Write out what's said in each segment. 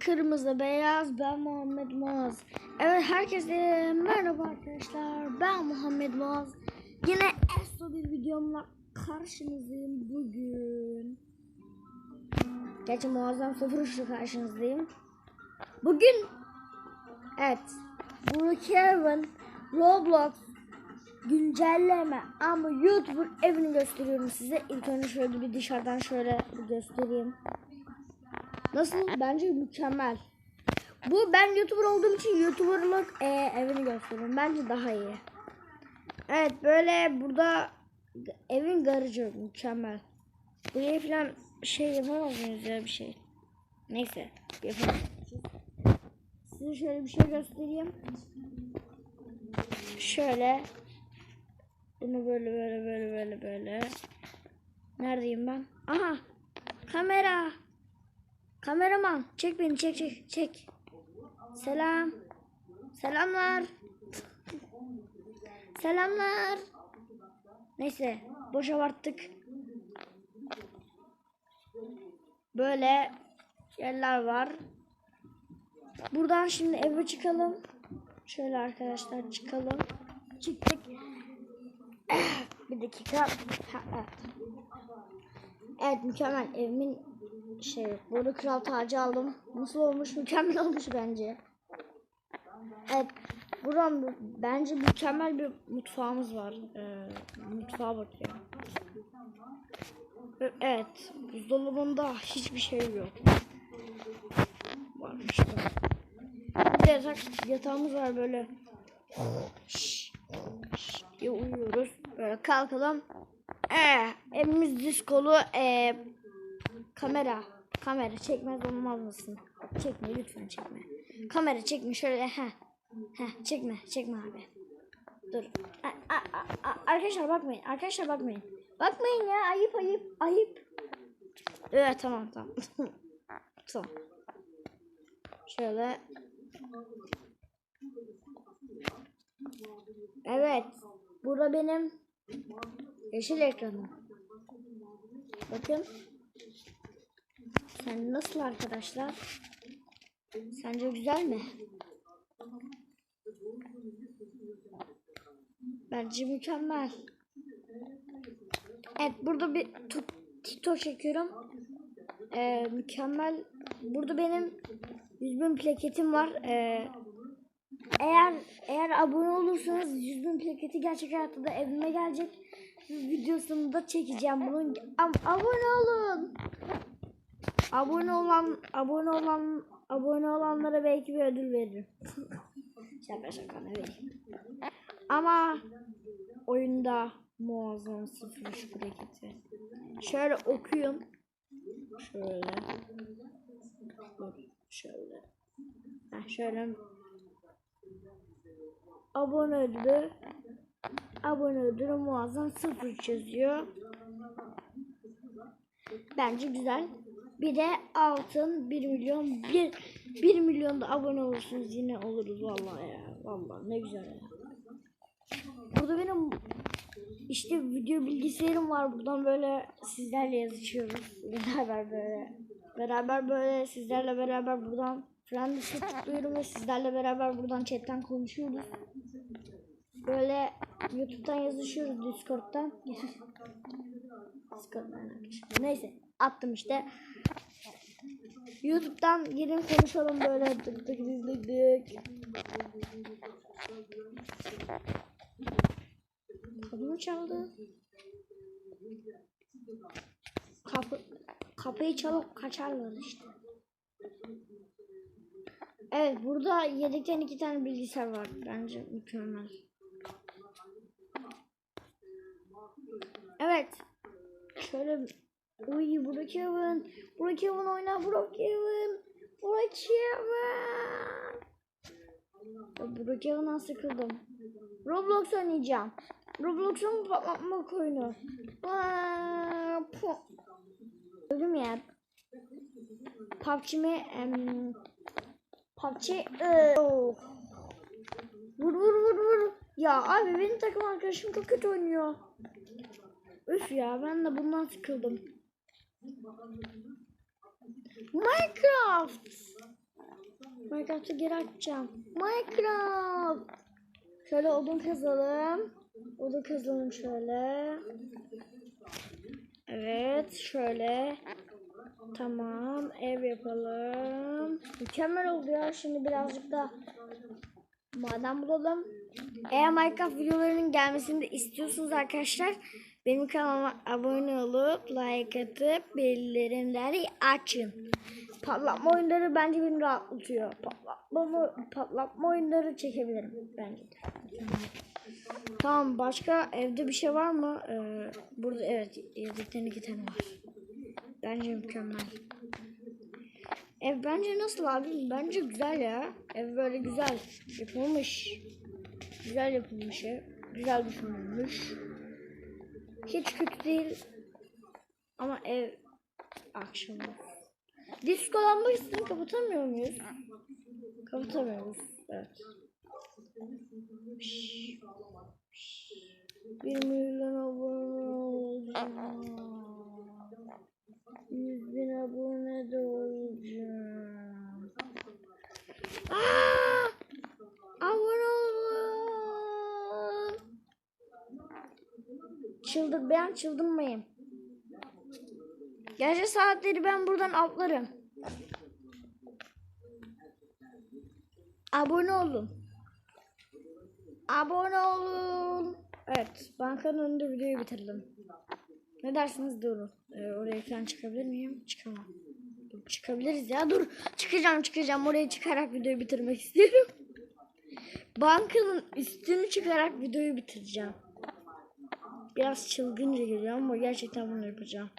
Kırmızı beyaz ben Muhammed Muaz. Evet herkese merhaba arkadaşlar. Ben Muhammed Muaz. Yine Esto bir videomla karşınızdayım bugün. Gerçi muazzam sıfır üçlü karşınızdayım. Bugün evet Brookhaven Roblox güncelleme ama YouTuber evini gösteriyorum size. İlk önce şöyle bir dışarıdan şöyle göstereyim. Nasıl? Bence mükemmel. Bu ben YouTuber olduğum için YouTuber'lık e, evini gösteriyorum. Bence daha iyi. Evet böyle burada evin garajı mükemmel. Buraya falan şey yapamaz mıyız ya bir şey. Neyse yapalım. Size şöyle bir şey göstereyim. Şöyle. Bunu böyle böyle böyle böyle böyle. Neredeyim ben? Aha. Kamera. Kameraman çek beni çek çek çek. Selam. Selamlar. Selamlar. Neyse boş abarttık. Böyle yerler var. Buradan şimdi eve çıkalım. Şöyle arkadaşlar çıkalım. Çıktık. Bir dakika. Evet mükemmel evimin şey burada kral tacı aldım. Nasıl olmuş? Mükemmel olmuş bence. Evet. Buram bence mükemmel bir mutfağımız var. Ee, mutfağa bakıyorum. Ve- Evet. Buzdolabında hiçbir şey yok. Varmış da. Bir de yatağımız var böyle. Şş diye uyuyoruz. Böyle kalkalım. Ee, evimiz diskolu. Ee, Kamera. Kamera çekmez olmaz mısın? Çekme lütfen çekme. Kamera çekme şöyle ha. Ha çekme çekme abi. Dur. A- a- a- a- arkadaşlar bakmayın. Arkadaşlar bakmayın. Bakmayın ya ayıp ayıp ayıp. Evet tamam tamam. tamam. Şöyle. Evet. Burada benim yeşil ekranım. Bakın. Sen nasıl arkadaşlar? Sence güzel mi? Bence mükemmel. Evet burada bir TikTok çekiyorum. Ee, mükemmel. Burada benim 100 bin plaketim var. Ee, eğer eğer abone olursanız 100 bin plaketi gerçek hayatta evime gelecek. Videosunu da çekeceğim bunun. Ab- abone olun. Abone olan abone olan abone olanlara belki bir ödül veririm. şaka şaka ne vereyim. Ama oyunda muazzam sıfır hareketi. Şöyle okuyun. Şöyle. Şöyle. Heh, şöyle. Abone ödülü. Abone ödülü muazzam sıfır üç yazıyor. Bence güzel. Bir de altın 1 milyon 1 1 milyon da abone olursunuz yine oluruz vallahi ya. Vallahi ne güzel ya. Burada benim işte video bilgisayarım var. Buradan böyle sizlerle yazışıyoruz. Beraber böyle. Beraber böyle sizlerle beraber buradan friendlist'e tıklıyorum ve sizlerle beraber buradan chatten konuşuyoruz. Böyle YouTube'dan yazışıyoruz Discord'dan. Discord'dan arkadaşlar. Neyse attım işte. YouTube'dan girin konuşalım böyle dık dık dık dık. Kapı mı çaldı? Kapı, kapıyı çalıp kaçarlar işte. Evet burada yedekten iki tane bilgisayar var. Bence mükemmel. Evet. Şöyle Uy Brookhaven. Brookhaven oyna Brookhaven. Brookhaven. Brookhaven'dan sıkıldım. Roblox oynayacağım. Roblox'un patlatmak oyunu. Öldüm ya. PUBG mi? Em, PUBG. Ee, oh. Vur vur vur vur. Ya abi benim takım arkadaşım çok kötü oynuyor. Üf ya ben de bundan sıkıldım. Minecraft. Minecraft'ı geri açacağım. Minecraft. Şöyle odun kazalım. Odun kazalım şöyle. Evet şöyle. Tamam ev yapalım. Mükemmel oldu ya. Şimdi birazcık da maden bulalım. Eğer Minecraft videolarının gelmesini de istiyorsunuz arkadaşlar benim kanalıma abone olup like atıp bildirimleri açın. Patlatma oyunları bence beni rahatlatıyor. Patlatma, patlatma oyunları çekebilirim bence. Tamam başka evde bir şey var mı? Ee, burada evet yedikten iki tane var. Bence mükemmel. Ev bence nasıl abi? Bence güzel ya. Ev böyle güzel yapılmış. Güzel yapılmış ev. Güzel düşünülmüş. Hiç kötü değil. Ama ev akşam. Disko lambasını kapatamıyor muyuz? Kapatamıyoruz. Evet. Bir milyon abone olacağım. Yüz bin abone de olacağım. Aa! Abone olun. Çıldır ben çıldırmayayım. Gece saatleri ben buradan atlarım. Abone olun. Abone olun. Evet, bankanın önünde videoyu bitirdim. Ne dersiniz durun. Ee, oraya falan çıkabilir miyim? Çıkamam. Dur, çıkabiliriz ya. Dur. Çıkacağım çıkacağım. Oraya çıkarak videoyu bitirmek istiyorum. Bankanın üstünü çıkarak videoyu bitireceğim. Biraz çılgınca geliyor ama gerçekten bunu yapacağım.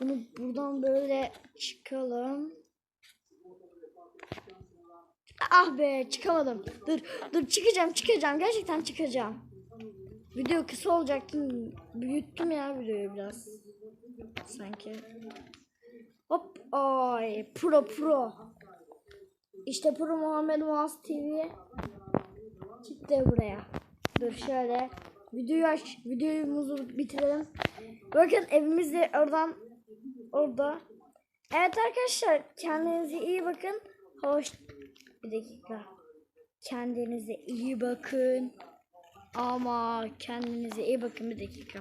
Bunu buradan böyle çıkalım. Ah be çıkamadım. Dur dur çıkacağım çıkacağım gerçekten çıkacağım. Video kısa olacaktı. Büyüttüm ya videoyu biraz. Sanki. Hop ay pro pro. İşte pro Muhammed Muaz TV çıktı buraya. Dur şöyle videoyu aç videomuzu bitirelim. Bakın evimiz de oradan orada. Evet arkadaşlar kendinize iyi bakın. Hoş bir dakika. Kendinize iyi bakın. Ama kendinize iyi bakın bir dakika.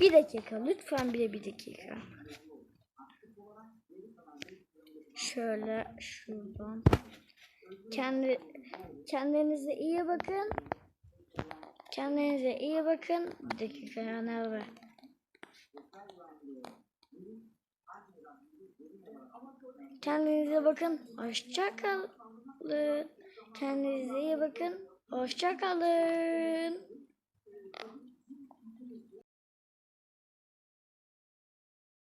Bir dakika lütfen bir de bir dakika. Şöyle şuradan. Kendi kendinize iyi bakın. Kendinize iyi bakın. Bir dakika ya nerede? Kendinize bakın. Hoşça kalın. Kendinize iyi bakın. Hoşça kalın.